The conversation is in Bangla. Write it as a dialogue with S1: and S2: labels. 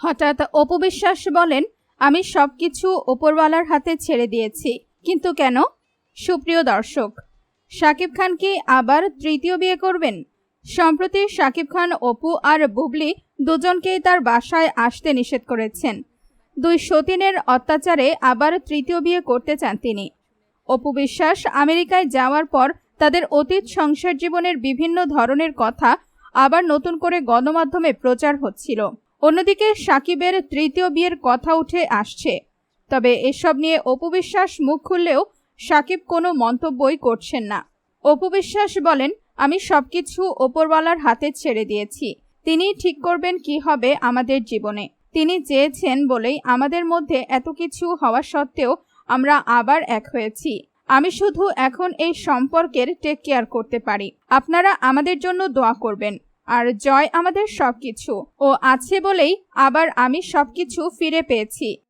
S1: হঠাৎ অপবিশ্বাস বলেন, আমি সব কিছু ওপরওয়ালার হাতে ছেড়ে দিয়েছি। কিন্তু কেন? সুপ্রিয় দর্শক, শাকিব খান কি আবার তৃতীয় বিয়ে করবেন? সম্প্রতি শাকিব খান, অপু আর বুবলি দুজনকেই তার বাসায় আসতে নিষেধ করেছেন। দুই সতীনের অত্যাচারে আবার তৃতীয় বিয়ে করতে চান তিনি। অপু বিশ্বাস, আমেরিকায় যাওয়ার পর তাদের অতীত সংসার জীবনের বিভিন্ন ধরনের কথা আবার নতুন করে গণমাধ্যমে প্রচার হচ্ছিল। অন্যদিকে সাকিবের তৃতীয় বিয়ের কথা উঠে আসছে। তবে এসব নিয়ে অপু বিশ্বাস মুখ খুললেও সাকিব কোনো মন্তব্যই করছেন না। অপু বিশ্বাস বলেন, আমি সবকিছু ওপরওয়ালার হাতে ছেড়ে দিয়েছি। তিনি ঠিক করবেন কি হবে আমাদের জীবনে। তিনি চেয়েছেন বলেই আমাদের মধ্যে এত কিছু হওয়া সত্ত্বেও আমরা আবার এক হয়েছি। আমি শুধু এখন এই সম্পর্কের টেক কেয়ার করতে পারি। আপনারা আমাদের জন্য দোয়া করবেন। আর জয় আমাদের সবকিছু। ও আছে বলেই আবার আমি সবকিছু ফিরে পেয়েছি।